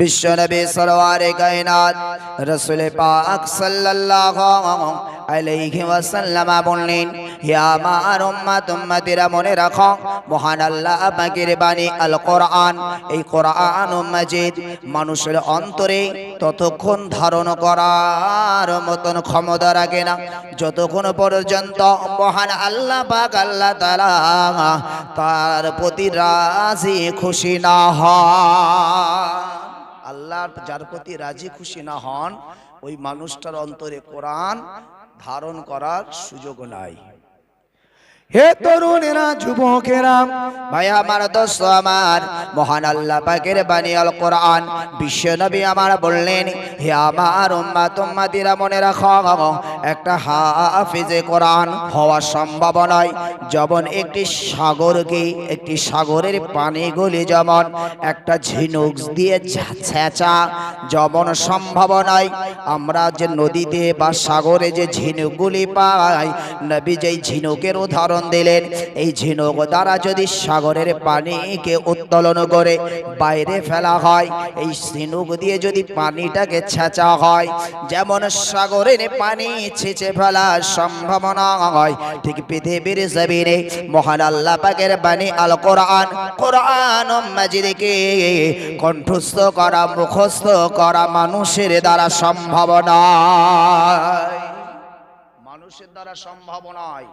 বিশ্বনবী সরওয়ারে কায়নাত রসুল পাক সাল্লাল্লাহু আলাইহি ওয়াসাল্লাম বললেন হে আমার উম্মত, উম্মতিরা মনে রাখো, মহান আল্লাহ পাকের বাণী আল কোরআন এই কোরআন মাজিদ মানুষের অন্তরে ততক্ষণ ধারণ করার মতন ক্ষমতা রাখে না। যতক্ষণ পর্যন্ত মহান আল্লাহ পাক আল্লাহ তাআলা তার প্রতি রাজি খুশি না হয়। আল্লাহ যার প্রতি রাজি খুশি না হন, ওই মানুষটার অন্তরে কোরআন ধারণ করার সুযোগ নাই। হে তরুণেরা, যুবকেরা, ভাই আমার দোস্ত আমার, মহান আল্লাহ পাকের বাণী আল কোরআন, বিশ্ব নবী আমার বললেন, হে আমার উম্মাত উম্মাতিরা মনে রাখো, একটা হাফিজে কোরআন হওয়া সম্ভব নয়। যেমন একটি সাগরকে, একটি সাগরের পানিগুলি যেমন একটা ঝিনুক দিয়ে ছেঁচা যেমন সম্ভব নয়। আমরা যে নদীতে বা সাগরে যে ঝিনুকগুলি পাই, নবী যেই ঝিনুকের উদাহরণ দিলেন, এই ঝিনুক দ্বারা যদি সাগরের পানিকে উত্তোলন করে, বাইরে ফেলা হয়, এই ঝিনুক দিয়ে যদি পানিটাকে ছেঁচা হয়, যেমন সাগরের পানি ছেঁচে ফেলা সম্ভাবনা হয়, ঠিক পৃথিবীর জমিনে মহান আল্লাহ পাকের বাণী আল কোরআন কোরআন মাজিদকে কণ্ঠস্থ করা, মুখস্থ করা মানুষের দ্বারা সম্ভাবনা মানুষের দ্বারা সম্ভব নয়।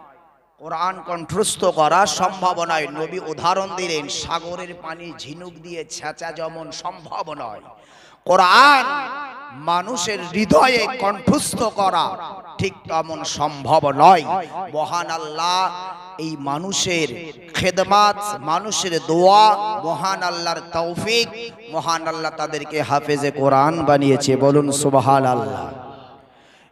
কোরআন কণ্ঠস্থ করা সম্ভব নয়। নবী উদাহরণ দিলেন, সাগরের পানি ঝিনুক দিয়ে ছেঁচা যেমন সম্ভব নয়। কোরআন মানুষের হৃদয়ে কণ্ঠস্থ করা ঠিক তেমন সম্ভব নয়। মহান আল্লাহ এই মানুষের খেদমাত, মানুষের দোয়া, মহান আল্লাহর তৌফিক, মহান আল্লাহ তাদেরকে হাফেজে কোরআন বানিয়েছে। বলুন সুবহান আল্লাহ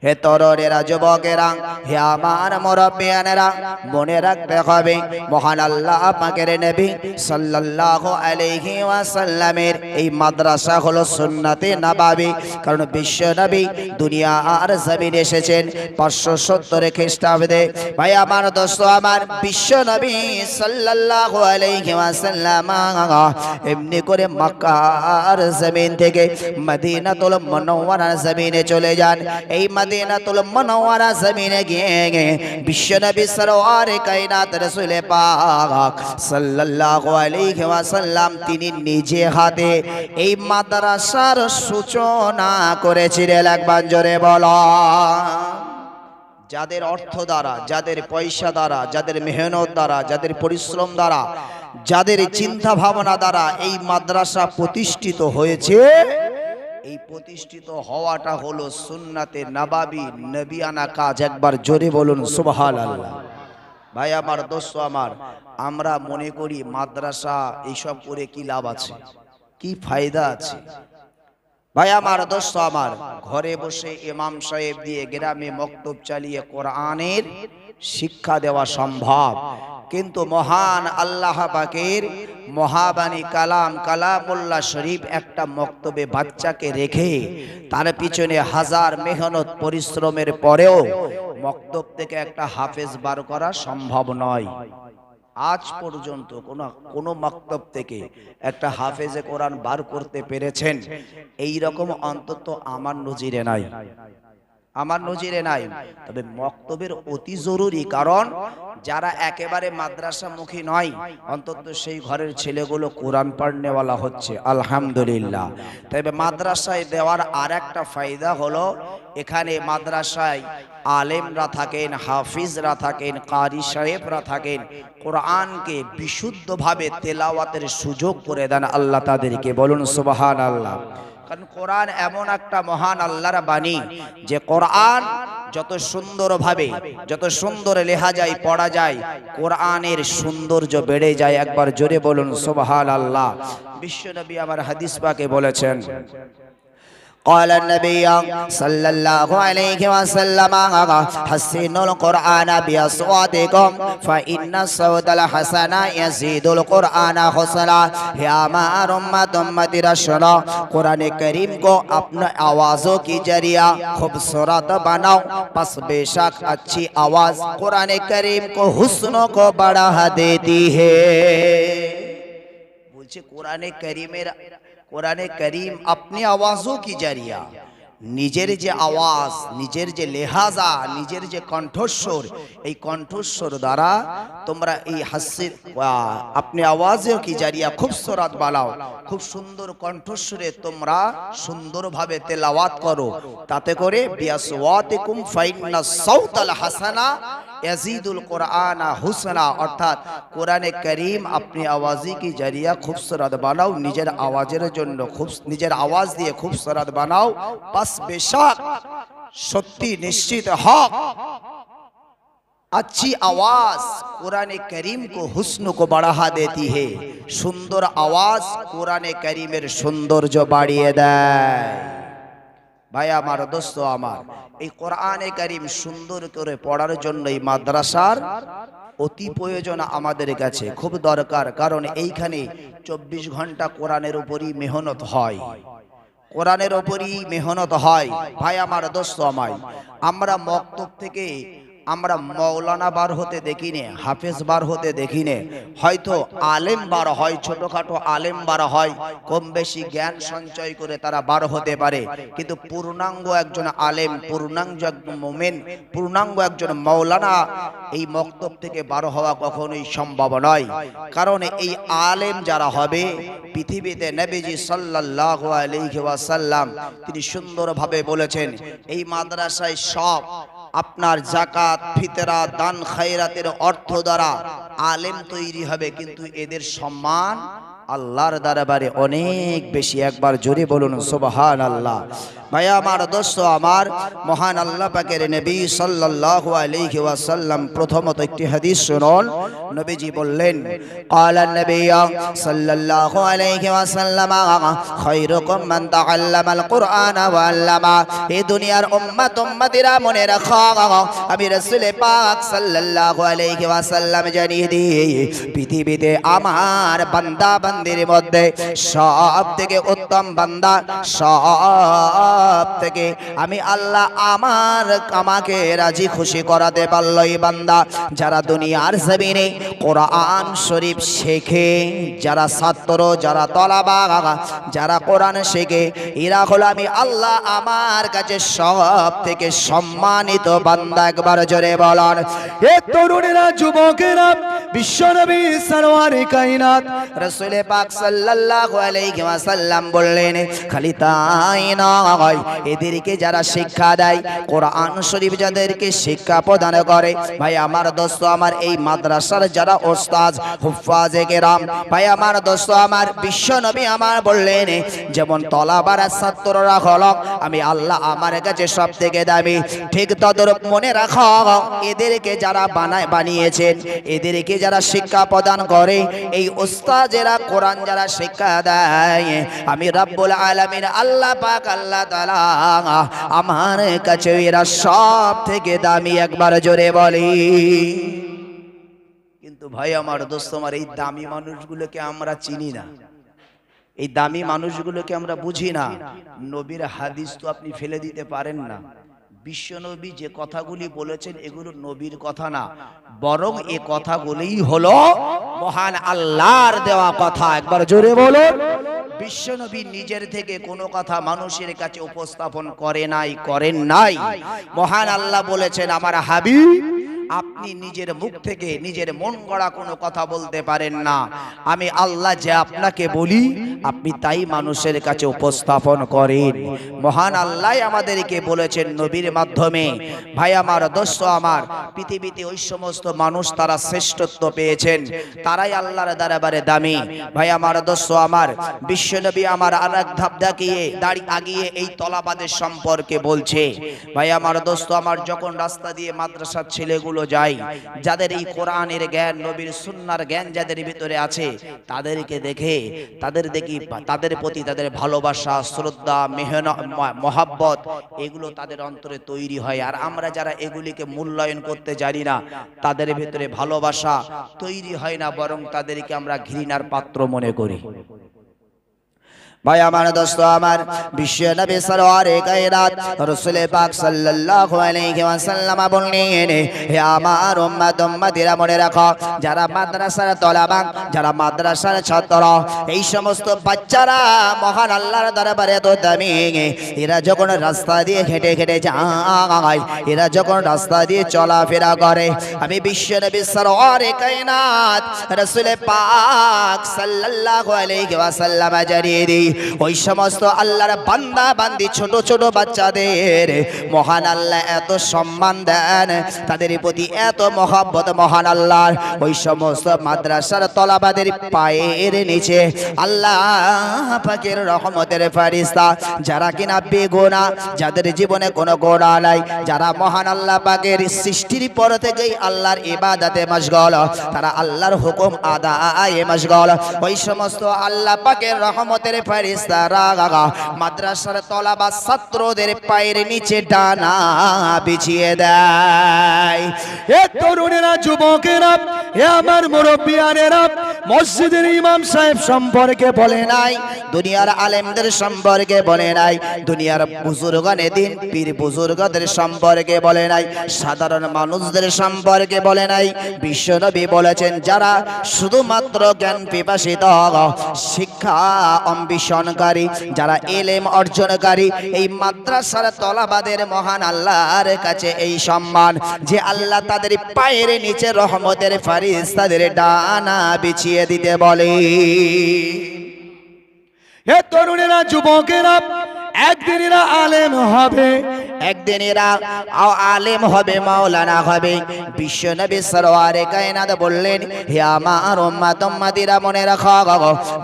হে তরুণেরা যুবকেরা, হে আমার মুরব্বিয়ানেরা, মনে রাখতে হবে, মহান আল্লাহ পাকের নবী সাল্লাল্লাহু আলাইহি ওয়াসাল্লামের এই মাদ্রাসা হলো সুন্নাতে নাবাবি। কারণ বিশ্ব নবী দুনিয়া আর জমিন এসেছেন পাঁচশো সত্তর খ্রিস্টাব্দে। ভাই, আমার দোস্ত, আমার বিশ্ব নবী সাল্লাল্লাহু আলাইহি ওয়াসাল্লাম এমনি করে মক্কার জমিন থেকে মদিনাতুল মুনাওয়ারার জমিনে চলে যান। এই মদিনাতুল মুনাওয়ারা জমিনে গিয়ে বিশ্বনবী সরওয়ার কায়নাত রাসূল পাক সাল্লাল্লাহু আলাইহি ওয়াসাল্লাম তিনি নিজে হাতে এই মাদ্রাসার সূচনা করেছিলেন। একবার জোরে বলা। যাদের অর্থ দ্বারা, যাদের পয়সা দ্বারা, যাদের মেহনত দ্বারা, যাদের পরিশ্রম দ্বারা, যাদের চিন্তা ভাবনা দ্বারা এই মাদ্রাসা প্রতিষ্ঠিত হয়েছে এই প্রতিষ্ঠিত হওয়াটা হলো সুন্নাতে নাবাবি নবিয়ানা কাজ। একবার জোরে বলুন সুবহান আল্লাহ ভাই, আমার দোস্ত আমার, আমরা মনে করি মাদ্রাসা এইসব করে কি লাভ আছে? কি ফায়দা আছে? ভাই, আমার দোস্ত আমার, ঘরে বসে ইমাম সাহেব দিয়ে গ্রামে মক্তব চালিয়ে কোরআনের শিক্ষা দেওয়া সম্ভব। কিন্তু মহান আল্লাহ পাকের মহাবাণী কালাম কালামুল্লাহ শরীফ একটা মক্তবে বাচ্চাকে রেখে তার পিছনে হাজার মেহনত পরিশ্রমের পরেও মক্তব থেকে একটা হাফেজ বার করা সম্ভব নয়। আজ পর্যন্ত কোন কোন মক্তব থেকে একটা হাফেজে কোরআন বার করতে পেরেছেন। এই রকম অন্তত আমার নজিরে নাই। আমার নজিরে নাই। তবে মক্তবের অতি জরুরি কারণ যারা একেবারে মাদ্রাসামুখী নয় অন্তত সেই ঘরের ছেলেগুলো কোরআন পড়নেওয়ালা হচ্ছে। আলহামদুলিল্লাহ। তবে মাদ্রাসায় দেওয়ার আর একটা ফায়দা হলো এখানে মাদ্রাসায় আলেমরা থাকেন হাফিজরা থাকেন কারি সাহেবরা থাকেন। কোরআনকে বিশুদ্ধভাবে তেলাওয়াতের সুযোগ করে দেন আল্লাহ তাদেরকে। বলুন সুবাহান আল্লাহ কারণ কোরআন এমন একটা মহান আল্লাহর বাণী যে কোরআন যত সুন্দরভাবে, যত সুন্দর লেখা যায় পড়া যায়, কোরআনের সৌন্দর্য বেড়ে যায়। একবার জোরে বলুন সোবাহাল আল্লাহ বিশ্বনবী আমার হাদিস পাকে বলেছেন قال النبي صلى الله عليه وسلم، حسنوا القرآن بأصواتكم، فإن الصوت الحسن يزيد القرآن حسنا. يا ما امت امت رشنا، قرآن الكريم کو اپنا آوازوں کی ذریعہ خوبصورت بناو پس بے شک اچھی آواز قرآن الكريم کو، حسنوں کو بڑھا دیتی ہے۔ بولچے، قرآن الكريم کریم কোরআনে করিম আপনি আওয়াজও কি জারিয়া? নিজের যে আওয়াজ নিজের যে লেহাজা নিজের যে কণ্ঠস্বর এই কণ্ঠস্বর দ্বারা তোমরা এই হাস্যের আহ, আপনি আওয়াজেও কি জারিয়া? খুব সরাত বালাও খুব সুন্দর কণ্ঠস্বরে তোমরা সুন্দরভাবে তেলাওয়াত করো। তাতে করে বিয়াসওয়াতিকুম ফাইন্না সাউতাল হাসানা ইয়াজিদুল কোরআনা হুসনা অর্থাৎ কোরআনে করিম আপনি আওয়াজি কি জারিয়া খুবসুরত বানাও নিজের আওয়াজের জন্য খুব নিজের আওয়াজ দিয়ে খুবসুরত বানাও বাস বেশক সত্যি নিশ্চিত হক अच्छी आवाज कुरान करीम को हुस्न को बढ़ा देती है সুন্দর আওয়াজ কোরআনে করিমের সৌন্দর্য বাড়িয়ে দেয় ভাই, আমার দোস্ত আমার, এই কোরআনে কারিম সুন্দর করে পড়ার জন্য এই মাদ্রাসার অতি প্রয়োজন আমাদের কাছে, খুব দরকার। কারণ এইখানে চব্বিশ ঘণ্টা কোরআনের উপরই মেহনত হয়। কোরআনের ওপরই মেহনত হয়। ভাই, আমার দোস্ত আমায়, আমরা মক্তব থেকে আমরা মৌলানা বার হতে দেখি নে হাফেজ বার হতে দেখি নে হয়তো আলেম বার হয়, ছোটখাটো আলেম বার হয়, কম বেশি জ্ঞান সঞ্চয় করে তারা বার হতে পারে। কিন্তু পূর্ণাঙ্গ একজন আলেম, পূর্ণাঙ্গ একজন মোমেন, পূর্ণাঙ্গ একজন মৌলানা, এই মক্তব থেকে বার হওয়া কখনোই সম্ভব নয়। কারণ এই আলেম যারা হবে, পৃথিবীতে নবীজি সাল্লাল্লাহু আলাইহি ওয়াসাল্লাম তিনি সুন্দরভাবে বলেছেন, এই মাদ্রাসায় সব আপনার জাকাত ফিতরা দান খায়রাতের অর্থ দ্বারা আলেম তৈরি হবে, কিন্তু এদের সম্মান আল্লাহর দরবারে অনেক বেশি। একবার জোরে বলুন সোবাহান আল্লাহ ভাই আমার দোস্ত আমার মহান আল্লাহ পাকের নবী সাল্লাল্লাহু আলাইহি ওয়াসাল্লাম প্রথমত একটি হাদিস শুনুন নবীজি বললেন قال النبي صلى الله عليه وسلم خيركم من تعلم القرآن وعلمه এই দুনিয়ার উম্মত উম্মতিরা মনে রাখো আমি রাসূল পাক সাল্লাল্লাহু আলাইহি ওয়াসাল্লাম জানিয়ে দিই পৃথিবীতে আমার বান্দা বান্দির মধ্যে সব থেকে উত্তম বান্দা সব থেকে আমি আল্লাহ আমার আমাকে রাজি খুশি করাতে পারল এই বান্দা। যারা দুনিয়ার জমিনে কোরআন শরীফ শেখে, যারা ছাত্র, যারা তলাবা, যারা কোরআন শেখে, এরা হলো আমি আল্লাহ আমার কাছে সব থেকে সম্মানিত বান্দা। একবার জোরে বলন, এ তরুণেরা, যুবকেরা বিশ্বনবী সারোয়ারে কাইনাত, রসুলে পাক সাল্লাল্লাহু আলাইহি ওয়াসাল্লাম বললেন, খালি তাই নয় এদেরকে যারা শিক্ষা দেয়, কোরআন শরীফ যাদেরকে শিক্ষা প্রদান করে, ভাই আমার দোস্ত, আমার এই মাদ্রাসার যারা ওস্তাদ, হুফাজে কেরাম, ভাই আমার দোস্ত, আমার বিশ্ব নবী আমার বললেন, যেমন তলাবারা ছাত্ররা হল আমি আল্লাহ আমার কাছে সব থেকে দামি। ঠিক তদরূপ মনে রাখো, এদেরকে যারা বানায়, বানিয়েছেন, এদেরকে যারা শিক্ষা প্রদান করে, এই ওস্তাজেরা কোরআন যারা শিক্ষা দেয়, আমি রাব্বুল আলামিন আল্লাহ পাক আল্লাহ আমার কাছে এরা সব থেকে দামি একবার জোরে বলি। কিন্তু ভাই আমার দোস্ত, আমার এই দামি মানুষগুলোকে আমরা চিনি না। এই দামি মানুষগুলোকে আমরা বুঝি না। নবীর হাদিস তো আপনি ফেলে দিতে পারেন না। বিশ্বনবী যে কথাগুলি বলেছেন, এগুলো নবীর কথা না। বরং এ কথাগুলিই হলো মহান আল্লাহর দেওয়া কথা। একবার জোরে বলুন। বিশ্বনবী নিজের থেকে কোনো কথা মানুষের কাছে উপস্থাপন করে নাই, করেন নাই। মহান আল্লাহ বলেছেন, আমার হাবিব আপনি নিজের মুখ থেকে নিজের মন গড়া কোনো কথা বলতে পারেন না। আমি আল্লাহ যে আপনাকে বলি, আপনি তাই মানুষের কাছে উপস্থাপন করেন। মহান আল্লাহ আমাদেরকে বলেছেন নবীর মাধ্যমে, ভাই, আমার দোস্ত, আমার পৃথিবীতে ওই সমস্ত মানুষ তারা শ্রেষ্ঠত্ব পেয়েছেন। তারাই আল্লাহর দরবারে দামি। ভাই, আমার দোস্ত, আমার বিশ্বনবী আমার আর এক ধাপ দেখিয়ে, দাড়ি আগিয়ে এই তলাবাদের সম্পর্কে বলছে। ভাই, আমার দোস্ত, আমার যখন রাস্তা দিয়ে মাদ্রাসার ছেলেগুলো যায় যাদের এই কোরআনের জ্ঞান, নবীর সুন্নার জ্ঞান যাদের ভিতরে আছে, তাদেরকে দেখে, তাদের দেখি, তাদের প্রতি তাদের ভালোবাসা, শ্রদ্ধা মেহন মহাব্বত, এগুলো তাদের অন্তরে তৈরি হয়। আর আমরা যারা এগুলিকে মূল্যায়ন করতে জানি না, তাদের ভিতরে ভালোবাসা তৈরি হয় না, বরং তাদেরকে আমরা ঘৃণার পাত্র মনে করি। ভাই আমার দোস্ত, আমার বিশ্ব নবী সরওয়ারে কায়নাত রাসূল পাক সাল্লাল্লাহু আলাইহি ওয়াসাল্লাম বললেন, হে আমার উম্মত, উম্মতিরা মনে রাখো, যারা মাদ্রাসার তলাবা যারা মাদ্রাসার ছাত্র, এই সমস্ত বাচ্চারা মহান আল্লাহর দরবারে তো দামি, এরা যখন রাস্তা দিয়ে হেঁটে হেঁটে যায়, এরা যখন রাস্তা দিয়ে চলাফেরা করে, আমি বিশ্ব নবী সরওয়ারে কায়নাত রাসূল পাক সাল্লাল্লাহু আলাইহি ওয়াসাল্লাম জানিয়ে দিই ওই সমস্ত আল্লাহর বান্দা বান্দি ছোট ছোট বাচ্চাদের মহান আল্লাহ এত সম্মান দেন, তাদের প্রতি এত মহব্বত মহান আল্লাহর। ওই সমস্ত মাদ্রাসার তলাবাদের পায়ের নিচে আল্লাহ পাকের রহমতের ফারিস্তা যারা কিনা বেগোনা, যাদের জীবনে কোনো গোনা নাই, যারা মহান আল্লাহ পাকের সৃষ্টির পর থেকেই আল্লাহর ইবাদাতে মশগল, তারা আল্লাহর হুকুম আদায়ে মশগল। ওই সমস্ত আল্লাহ পাকের রহমতের মাদ্রাসার তলা বা ছাত্রদের পায়ের নিচে ডানা বিছিয়ে দেয়। এ তরুণেরা, যুবকেরা, এ আমার মুরব্বিয়ানেরা, মসজিদের ইমাম সাহেব সম্পর্কে বলে নাই, দুনিয়ার আলেমদের সম্পর্কে বলে নাই, দুনিয়ার দিন, পীর বুজুর্গদের সম্পর্কে বলে নাই, সাধারণ মানুষদের সম্পর্কে বলে নাই। বিশ্বনবী বলেছেন, যারা শুধুমাত্র জ্ঞান পিপাসিত, শিক্ষা অম্বিষণকারী যারা এলেম অর্জনকারী, এই মাদ্রাসার তলাবাদের মহান আল্লাহর কাছে এই সম্মান যে আল্লাহ তাদের পায়ের নিচে রহমতের ফারিস তাদের ডানা বিছিয়ে দিতে বলে। এ তরুণেরা, যুবকেরা একদিন এরা আলেম হবে। একদিন এরা আলেম হবে, মাওলানা হবে। বিশ্ব নবী সরওয়ারে কায়নাত বললেন, হে আমার উম্মাত উম্মাতিরা মনে রাখো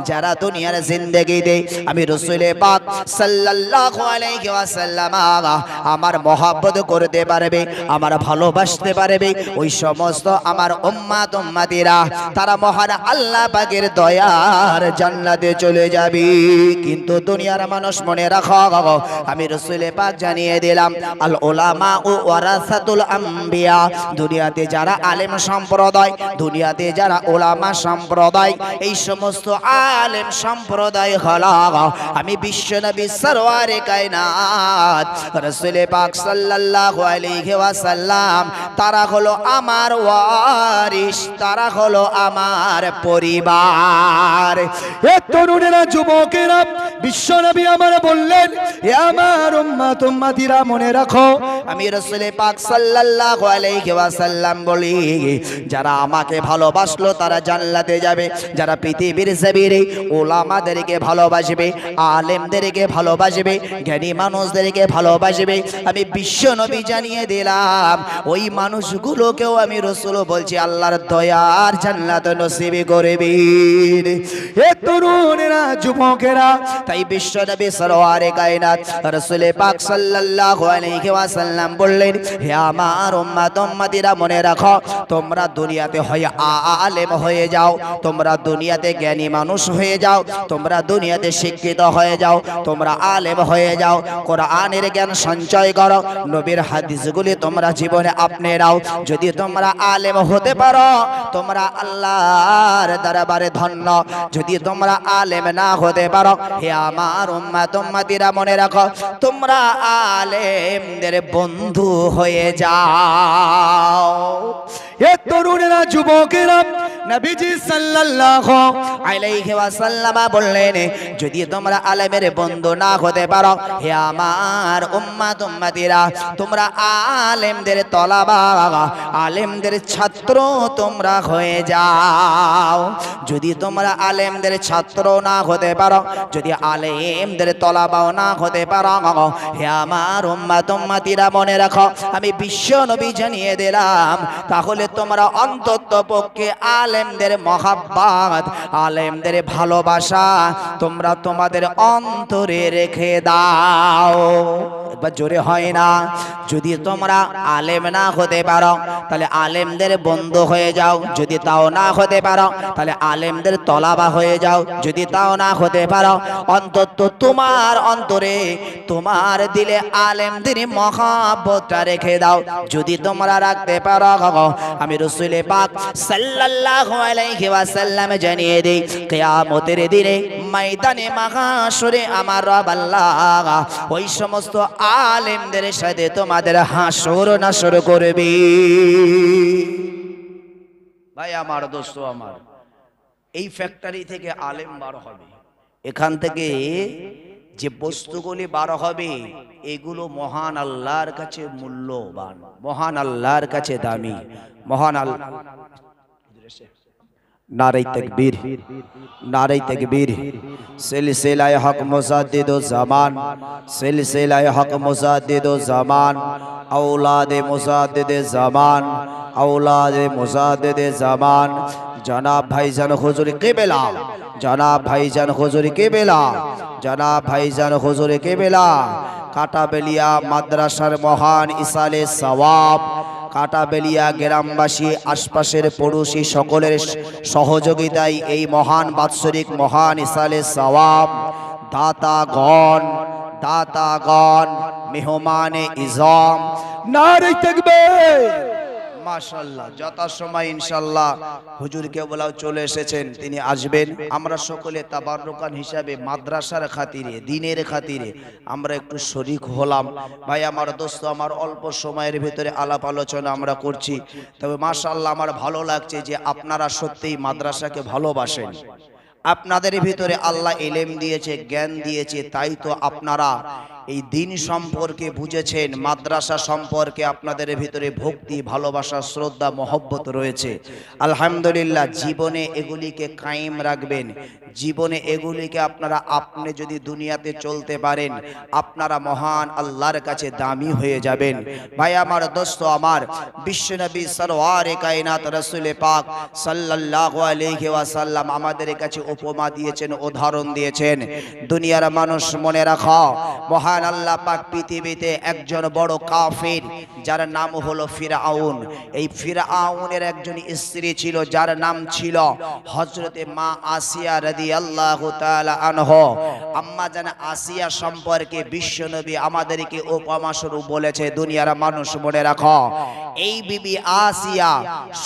যারা দুনিয়ার জিন্দেগিতে আমি রসুলে পাক সাল্লাল্লাহু আলাইহি ওয়াসাল্লাম আমার মহব্বত করতে পারবে, আমার ভালোবাসতে পারবে, ওই সমস্ত আমার উম্মাত উম্মাতিরা, তারা মহান আল্লাহ পাকের দয়ার জান্নাতে চলে যাবে। কিন্তু দুনিয়ার মানুষ মনে রাখো আমি রসুলে পাক জানিয়ে দিলাম, আল ওলামা ও ওয়ারাসাতুল আম্বিয়া। দুনিয়াতে যারা আলেম সম্প্রদায়, দুনিয়াতে যারা ওলামা সম্প্রদায়, এই সমস্ত আলেম সম্প্রদায় হলো, আমি বিশ্ব নবী সরওয়ারে কায়নাত রসুলে পাক সাল্লাল্লাহু আলাইহি ওয়াসাল্লাম, তারা হলো আমার ওয়ারিস তারা হলো আমার পরিবার। এ তরুণেরা, যুবকেরা বিশ্বনবী আমার বললেন মনে রাখো, আমি রসুলে পাক সাল্লাল্লাহু আলাইহি ওয়াসাল্লাম বলি, যারা আমাকে ভালোবাসলো তারা জান্নাতে যাবে, যারা পৃথিবীর ভালোবাসবে, আলেমদেরকে ভালোবাসবে, জ্ঞানী মানুষদেরকে ভালোবাসবে, আমি বিশ্ব নবী জানিয়ে দিলাম, ওই মানুষগুলোকেও আমি রসুল বলছি, আল্লাহর দয়ার জান্নাত নসিব করবেন এ তরুণেরা, যুবকেরা, তাই বিশ্ব নবী সরওয়ারে কায়নাত রাসূল পাক সাল্লাল্লাহু আলাইহি ওয়াসাল্লাম বললেন, হে আমার উম্মত, উম্মতিরা মনে রাখো, তোমরা দুনিয়াতে হয়ে আলেম হয়ে যাও, তোমরা দুনিয়াতে জ্ঞানী মানুষ হয়ে যাও, তোমরা দুনিয়াতে শিক্ষিত হয়ে যাও, তোমরা আলেম হয়ে যাও, কোরআনের জ্ঞান সঞ্চয় করো, নবীর হাদিসগুলি তোমরা জীবনে আপনি নাও, যদি তোমরা আলেম হতে পারো, তোমরা আল্লাহর দরবারে ধন্য, যদি তোমরা আলেম না হতে পারো, হে আমার উম্মাত, উম্মাতিরা মনে রাখো তোমরা আলেমদের বন্ধু হয়ে যাও। এ তরুণেরা যুবকেরা নবীজি সাল্লাল্লাহু আলাইহি ওয়াসাল্লাম বললেন, যদি তোমরা আলেমের বন্ধু না হতে পারো, হে আমার উম্মাত উম্মাতিরা তোমরা আলেমদের তলাবা, আলেমদের ছাত্র তোমরা হয়ে যাও। যদি তোমরা আলেমদের ছাত্র না হতে পারো, যদি আলেমদের তলাবাও না হতে পারো, হে আমার উম্মাত উম্মাতিরা মনে রাখো, আমি বিশ্ব নবী জানিয়ে দিলাম, তাহলে তোমরা অন্তত পক্ষে আলেমদের মহাব্বাত, আলেমদের ভালোবাসা তোমরা তোমাদের অন্তরে রেখে দাও। একবার জোরে হয় না। যদি তোমরা আলেম না হতে পারো, তাহলে আলেমদের বন্ধু হয়ে যাও। যদি তাও না হতে পারো, তাহলে আলেমদের তলাবা হয়ে যাও। যদি তাও না হতে পারো, অন্তত তোমার অন্তরে, তোমার দিলে আলেমদের মহাব্বতটা রেখে দাও। যদি তোমরা রাখতে পারো, আমি রসুলে পাক সাল্লাল্লাহু সাল্লাল্লাহু আলাইহি ওয়াসাল্লাম জানিয়ে দেই, কিয়ামতের দিনে ময়দানে মাহাশরে আমার রব আল্লাহ ওই সমস্ত আলেমদের সাথে তোমাদের হাসর নাসর করবে। ভাই, আমার দোস্ত, আমার। এই ফ্যাক্টরি থেকে আলেম বার হবে। এখান থেকে যে বস্তুগুলি বার হবে, এগুলো মহান আল্লাহর কাছে মূল্যবান, মহান আল্লাহর কাছে দামি, মহান আল্লাহ নারাই তকবীর নারাই তকবীর। সিলসিলায়ে হক মুজাদ্দিদ জামান, সিলসিলায়ে হক মুজাদ্দিদ জামান। আওলাদে মুজাদ্দিদ জামান, আওলাদে মুজাদ্দিদ জামান। জনাব ভাইজান হুজুর কেবেলা, জনাব ভাইজান হুজুর কেবেলা, জনাব ভাইজান হুজুর কেবেলা। কাটাবেলিয়া মাদ্রাসার মহান ইসালে সওয়াব কাটাবেলিয়া গ্রামবাসী, আশপাশের পড়োশী সকলের সহযোগিতায় এই মহান বাৎসরিক মহান ইসালে সওয়াব, দাতাগণ দাতাগণ, মেহমানে ইজম। নারী থাকবে। মাশাল্লাহ যথাসময় ইনশাল্লাহ হুজুরকে বলাও চলে এসেছেন, তিনি আসবেন। আমরা সকলে তাবাররুকান হিসাবে মাদ্রাসার খাতিরে, দিনের খাতিরে আমরা একটু শরিক হলাম। ভাই, আমার দোস্ত, আমার অল্প সময়ের ভিতরে আলাপ আলোচনা আমরা করছি। তবে মাশাল্লাহ আমার ভালো লাগছে যে আপনারা সত্যিই মাদ্রাসাকে ভালোবাসেন। আপনাদের ভিতরে আল্লাহ এলেম দিয়েছে জ্ঞান দিয়েছে তাই তো আপনারা এই দিন সম্পর্কে বুঝেছেন মাদ্রাসা সম্পর্কে আপনাদের ভিতরে ভক্তি ভালোবাসা শ্রদ্ধা মহব্বত রয়েছে। আলহামদুলিল্লাহ জীবনে এগুলিকে কায়েম রাখবেন। জীবনে এগুলিকে আপনারা আপনি যদি দুনিয়াতে চলতে পারেন আপনারা মহান আল্লাহর কাছে দামি হয়ে যাবেন। ভাই আমার দোস্ত আমার বিশ্বনবী সরওয়ারে কায়নাত রসুলে পাক সাল্লাল্লাহু আলাইহি ওয়াসাল্লাম আমাদের কাছে উপমা দিয়েছেন, উদাহরণ দিয়েছেন। দুনিয়ার মানুষ মনে রাখো, মহান আল্লাহ পাক পৃথিবীতে একজন বড় কাফির, যার নাম হলো ফিরাউন এই ফিরাউনের একজন স্ত্রী ছিল, যার নাম ছিল হযরতে মা আসিয়া রাদিয়াল্লাহু তাআলা আনহ। আম্মা জান আসিয়া সম্পর্কে বিশ্বনবী আমাদেরকে উপমা স্বরূপ বলেছে, দুনিয়ার মানুষ মনে রাখো, এই বিবি আসিয়া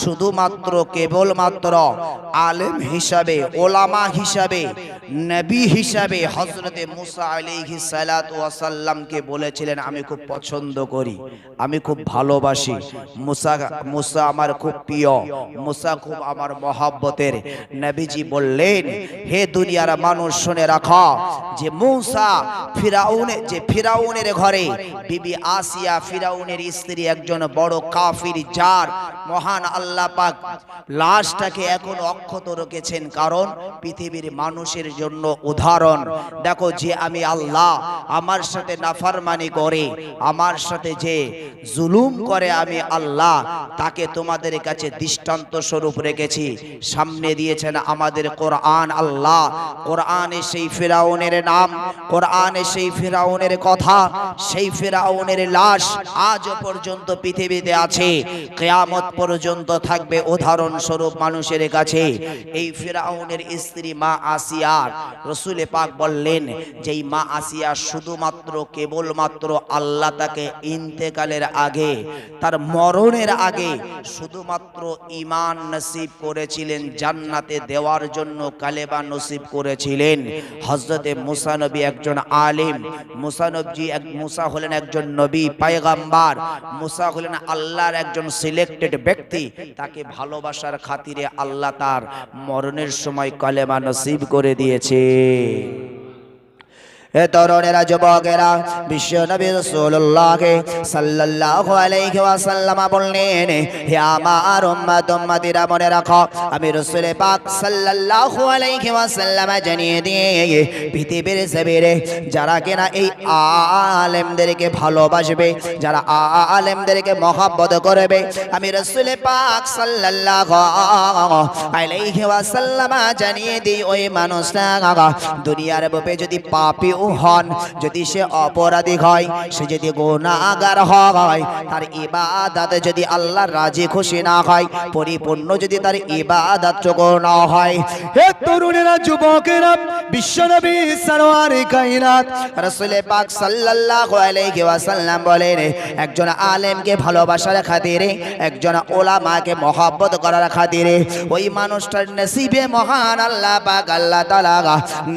শুধুমাত্র, কেবলমাত্র আলেম হিসাবে ওলামা হিসাবে। নবী হিসাবে হজরতে মুসা আলাইহি সালাতু ওয়াসাল্লামকে বলেছিলেন, আমি খুব পছন্দ করি, আমি খুব ভালোবাসি। মুসা মুসা আমার খুব প্রিয়, মুসা খুব আমার মহাব্বতের। নবীজি বললেন, হে দুনিয়ার মানুষ, শুনে রাখো যে মুসা ফিরাউনের যে ফিরাউনের ঘরে বিবি আসিয়া ফিরাউনের স্ত্রী একজন বড় কাফির, যার মহান আল্লাহ পাক লাশটাকে এখন অক্ষত রেখেছেন। কারণ পৃথিবীর মানুষের জন্য উদাহরণ। দেখো যে আমি আল্লাহ, আমার সাথে নাফারমানি করে, আমার সাথে যে জুলুম করে আমি আল্লাহ, তাকে তোমাদের কাছে দৃষ্টান্ত স্বরূপ রেখেছি। সামনে দিয়েছেন আমাদের কোরআন আল্লাহ। কোরআনে সেই ফেরাউনের নাম, কোরআনে সেই ফেরাউনের কথা, সেই ফেরাউনের লাশ আজ পর্যন্ত পৃথিবীতে আছে। কেয়ামত পর্যন্ত থাকবে উদাহরণ স্বরূপ মানুষের কাছে। এই ফেরাউনের স্ত্রী মা আসিয়ার রসুলে পাক বললেন যে এই মা আসিয়া শুধুমাত্র কেবলমাত্র আল্লাহ তাকে ইন্তেকালের আগে, তার মরণের আগে শুধুমাত্র ইমান নসিব করেছিলেন, জান্নাতে দেওয়ার জন্য কালেবা নসিব করেছিলেন। হজরতে মুসা নবী একজন আলিম, মুসা নবজি এক, মুসা হলেন একজন নবী পায়গাম্বার, মুসা হলেন আল্লাহর একজন সিলেক্টেড ব্যক্তি, তাকে ভালোবাসার খাতিরে আল্লাহ তার মরণের সময় কালেমা নসিব করে দিয়েছে। তরুণেরা যুবকেরা বিশ্ব নবী আলাইহি ওয়াসাল্লাম বললেন, হে আমার মনে রাখো, আমি পাক ওয়াসাল্লাম জানিয়ে দিয়ে পৃথিবীর যারা কিনা এই আলেমদেরকে ভালোবাসবে, যারা আলেমদেরকে মহব্বত করবে, আমি রাসূল পাক সাল্লাল্লাহু আলাইহি ওয়াসাল্লাম জানিয়ে দিই, ওই মানুষটা দুনিয়ার বুকে যদি পাপী হন যদি সে অপরাধী হয় সে যদি গুনাহগার হয় তার ইবাদত যদি আল্লাহ রাজি খুশি না হয় পরিপূর্ণ যদি তার ইবাদত না হয়। হে তরুণেরা যুবকেরা বিশ্বনবী সরওয়ার কায়নাত রসুলে পাক সাল্লাল্লাহু আলাইহি ওয়াসাল্লাম বলেন একজন আলেমকে ভালোবাসার খাতিরে একজন ওলামাকে মহব্বত করার খাতিরে ওই মানুষটার নসিবে মহান আল্লাহ পাক আল্লাহ তাআলা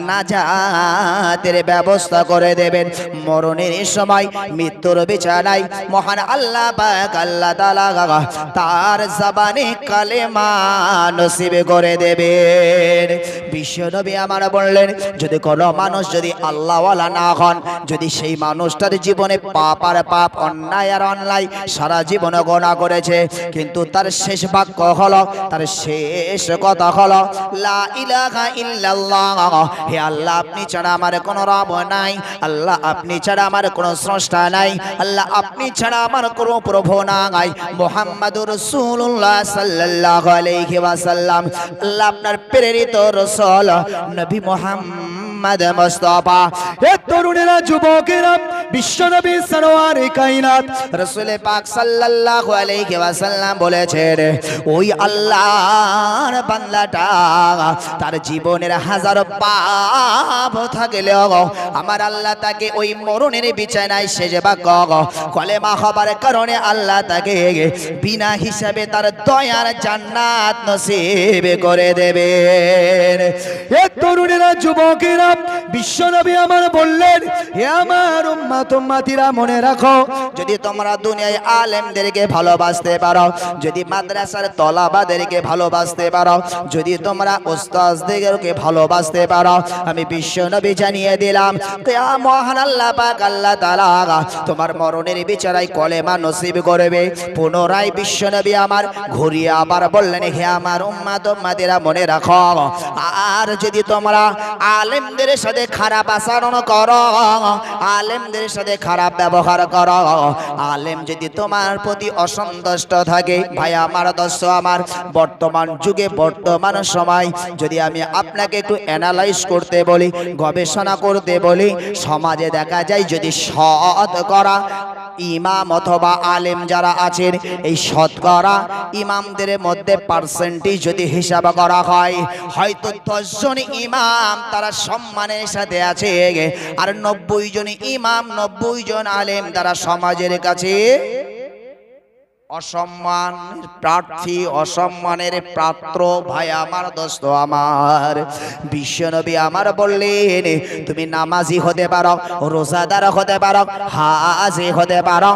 নাজাতের ব্যবস্থা করে দেবেন। মরণের সময় মৃত্যুর বিছানায় মহান আল্লাহ আল্লাহ তার জবানে কালেমা নসিবে করে দেবেন। বিশ্বনবী আমার বললেন, যদি কোনো মানুষ যদি আল্লাহওয়ালা না হন, যদি সেই মানুষটার জীবনে পাপ আর পাপ, অন্যায় আর অন্যায় সারা জীবন গোনা করেছে, কিন্তু তার শেষ বাক্য হলো, তার শেষ কথা হলো, লা ইলাহা ইল্লাল্লাহ, হে আল্লাহ, আপনি ছাড়া আমার কোনো রব নাই। আল্লাহ আপনি ছাড়া আমার কোনো স্রষ্টা নাই। আল্লাহ আপনি ছাড়া আমার কোনো প্রভু নাই। মোহাম্মদুর রাসূলুল্লাহ সাল্লাল্লাহু আলাইহি ওয়াসাল্লাম। আল্লাহ আপনার প্রেরিত রাসূল নবী মোহাম্মদ মুস্তাফা। হে তরুণেরা, যুবকেরা বিশ্বনবী সরওয়ার কায়নাত রসুল পাক সাল্লাল্লাহু আলাইহি ওয়াসাল্লাম বলেছেন ওই আল্লাহর বান্দাটা তার জীবনের হাজার পাপ থাকলেও আমার আল্লাহ তাকে ওই মরণের বিছানায় সেজে বা কলেমা হবার কারণে আল্লাহ তাকে বিনা হিসাবে তার দয়ার জান্নাত নসিব করে দেবেন। হে তরুণেরা যুবকেরা বিশ্বনবী আমার বললেন হে আমার উম্মাত উম্মাতিরা মনে রাখো, যদি তোমরা দুনিয়ায় আলেমদেরকে ভালোবাসতে পারো, যদি মাদ্রাসার তলাবাদেরকে ভালোবাসতে পারো, যদি তোমরা ওস্তাজদেরকে ভালোবাসতে পারো, আমি বিশ্ব নবী জানিয়ে দিলাম মহান আল্লাহ পাক, আল্লাহ তাআলা তোমার মরণের বিচারায় কলেমা নসিব করবে। পুনরায় বিশ্ব নবী আমার ঘুরিয়ে আবার বললেন, হে আমার উম্মাত উম্মাতিরা মনে রাখো, আর যদি তোমরা আলেমদের সাথে খারাপ আচরণ করো, আলেমদের সাথে খারাপ ব্যবহার কর। আলেম যদি তোমার প্রতি অসন্তুষ্ট থাকে, ভাই আমার দর্শ আমার, বর্তমান যুগে, বর্তমান সময়, যদি আমি আপনাকে একটু অ্যানালাইজ করতে বলি, গবেষণা করতে বলি, সমাজে দেখা যায় যদি সৎ করা ইমাম অথবা আলেম যারা আছেন, এই শতকরা ইমামদের মধ্যে পার্সেন্টেজ যদি হিসাব করা হয়, হয়তো দশজন ইমাম তারা সম্মানের সাথে আছে, আর নব্বই জন ইমাম, নব্বই জন আলেম তারা সমাজের কাছে অসম্মানের প্রার্থী, অসম্মানের পাত্র, ভাই আমার দোস্ত আমার। বিশ্বনবী আমার বললেন, তুমি নামাজি হতে পারো, রোজাদার হতে পারো, হাজি হতে পারো,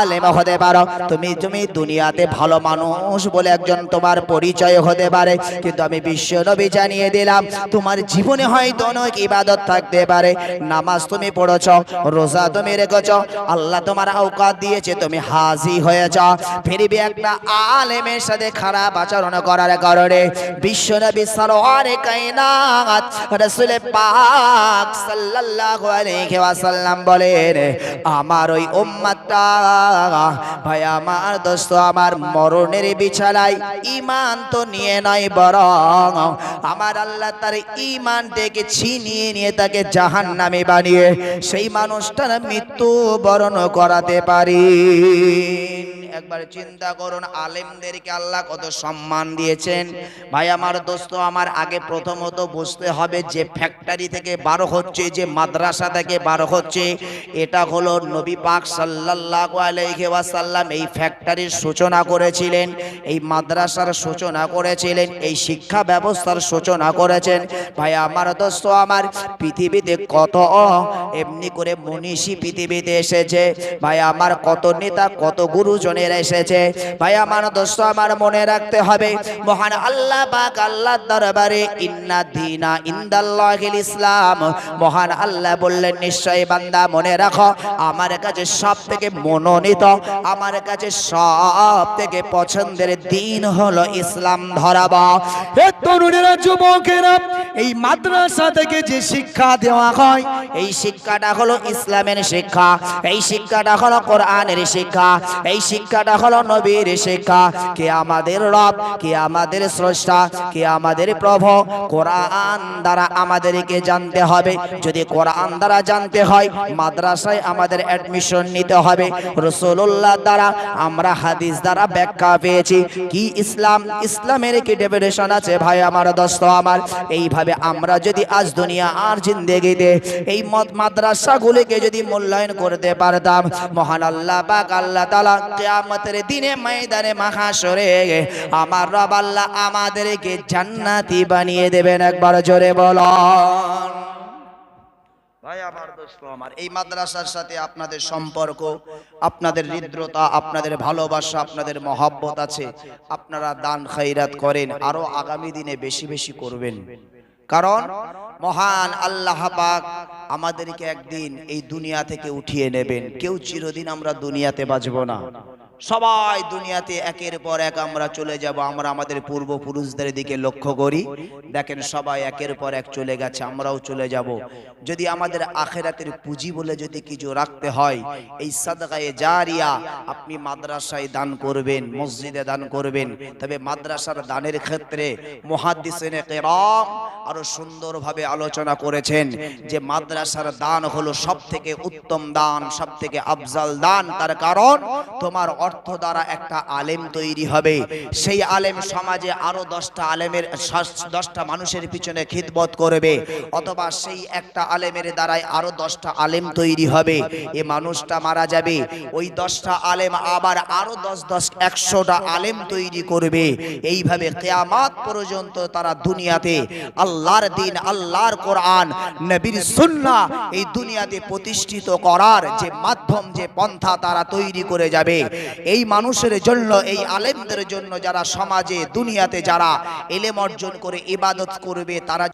আলেম হতে পারো। তুমি তুমি দুনিয়াতে ভালো মানুষ বলে একজন তোমার পরিচয় হতে পারে। কিন্তু আমি বিশ্বনবী জানিয়ে দিলাম, তোমার জীবনে হয়তো অনেক ইবাদত থাকতে পারে। নামাজ তুমি পড়েছ, রোজা তুমি রেখেছ, আল্লাহ তোমার আওকাত দিয়েছে, তুমি হাজি হয়েছ ফিরবি একটা আলেমের সাথে খারাপ আচরণ করার কারণে বিশ্বনবী সালোয়ারে কায়নাত রাসূল পাক সাল্লাল্লাহু আলাইহি ওয়াসাল্লাম বলেন, আমার ওই উম্মতটা, ভাই, আমার দোস্ত, আমার মরণের বিছানায় ঈমান তো নিয়ে নয়, বরং আমার আল্লাহ তার ঈমান থেকে ছিনিয়ে নিয়ে তাকে জাহান্নামে বানিয়ে সেই মানুষটার মৃত্যু বরণ করাতে পারি। একবার চিন্তা করুন, আলেমদেরকে আল্লাহ কত সম্মান দিয়েছেন। ভাই, আমার দোস্ত, আমার আগে প্রথমত বুঝতে হবে যে ফ্যাক্টরি থেকে বার হচ্ছে, যে মাদ্রাসা থেকে বার হচ্ছে, এটা হলো নবী পাক আলাইহি ওয়াসাল্লাম এই ফ্যাক্টরির সূচনা করেছিলেন, এই মাদ্রাসার সূচনা করেছিলেন, এই শিক্ষা ব্যবস্থার সূচনা করেছেন। ভাই, আমার দোস্ত, আমার পৃথিবীতে কত এমনি করে মনীষী পৃথিবীতে এসেছে। ভাই, আমার কত নেতা, কত গুরুজনের এসেছে। ভাই, আমার দোস্ত, আমার মনে রাখতে হবে, মহান আল্লাহ পাক আল্লাহর দরবারে, ইন্না দিনা ইনদাল্লাহিল ইসলাম। মহান আল্লাহ বললেন, নিশ্চয়ই বান্দা, মনে রাখো, আমার কাছে সব থেকে মনোনীত, আমার কাছে সব থেকে পছন্দের দিন হলো ইসলাম ধরাবা। হে তরুণেরা, যুবকেরা, এই মাদ্রাসা থেকে যে শিক্ষা দেওয়া হয়, এই শিক্ষাটা হলো ইসলামের শিক্ষা, এই শিক্ষাটা হলো কোরআনের শিক্ষা, এই শিক্ষাটা হলো নবীর শিক্ষা। কে আমাদের রব, কে আমাদের স্রষ্টা, কে আমাদের প্রভু, কোরআন দ্বারা আমাদেরকে জানতে হবে। যদি কোরআন দ্বারা জানতে হয়, মাদ্রাসায় আমাদের অ্যাডমিশন নিতে হবে। রসুল্লাহ দ্বারা আমরা হাদিস দ্বারা ব্যাখ্যা পেয়েছি। কি ইসলাম? ইসলামের কি ডেফিনেশন আছে ভাই আমার দোস্ত আমার? এইভাবে আমরা যদি আজ দুনিয়া আর জিন্দেগিতে এই মত মাদ্রাসাগুলিকে যদি মূল্যায়ন করতে পারতাম, মহান আল্লাহ পাক আল্লাহ তালা তাআলা কিয়ামতের দিনে ময়দানে মাহাশরে আমার রব আল্লাহ আমাদেরকে জান্নাতি বানিয়ে দেবেন একবার জোরে বলো। ভাই আমার দোস্ত আমার এই মাদ্রাসার সাথে আপনাদের সম্পর্ক আপনাদের হৃদ্রতা আপনাদের ভালোবাসা আপনাদের মহাব্বত আছে আপনারা দান করেন আরও আগামী দিনে বেশি বেশি করবেন। কারণ মহান আল্লাহ পাক আমাদেরকে একদিন এই দুনিয়া থেকে উঠিয়ে নেবেন। কেউ চিরদিন আমরা দুনিয়াতে বাঁচব না। সবাই দুনিয়াতে একের পর এক আমরা চলে যাব, আমরা আমাদের পূর্বপুরুষদের দিকে লক্ষ্য করি। দেখেন সবাই একের পর এক চলে গেছে, আমরাও চলে যাব। যদি আমাদের আখেরাতের পুঁজি বলে যদি কিছু রাখতে হয়, এই সাদগায়ে জারিয়া আপনি মাদ্রাসায় দান করবেন, মসজিদে দান করবেন। তবে মাদ্রাসার দানের ক্ষেত্রে মুহাদ্দিসিনে কেরাম আরও সুন্দরভাবে আলোচনা করেছেন যে মাদ্রাসার দান হলো সব থেকে উত্তম দান সব থেকে আফজাল দান। তার কারণ, তোমার অর্থ দ্বারা একটা আলেম তৈরি হবে। সেই আলেম সমাজে আরও দশটা আলেমের দশটা মানুষের পিছনে খিদমত করবে। অথবা সেই একটা আলেমের দ্বারাই আরও দশটা আলেম তৈরি হবে। এ মানুষটা মারা যাবে। ওই দশটা আলেম আবার আরও দশ দশ, একশোটা আলেম তৈরি করবে। এইভাবে কেয়ামাত পর্যন্ত তারা দুনিয়াতে আল্লাহর দিন, আল্লাহর কোরআন, নবীর সুন্না এই দুনিয়াতে প্রতিষ্ঠিত করার যে মাধ্যম, যে পন্থা তারা তৈরি করে যাবে। এই মানুষের জন্য, এই আলেমদের জন্য যারা সমাজে, দুনিয়াতে যারা এলেম অর্জন করে ইবাদত করবে, তারা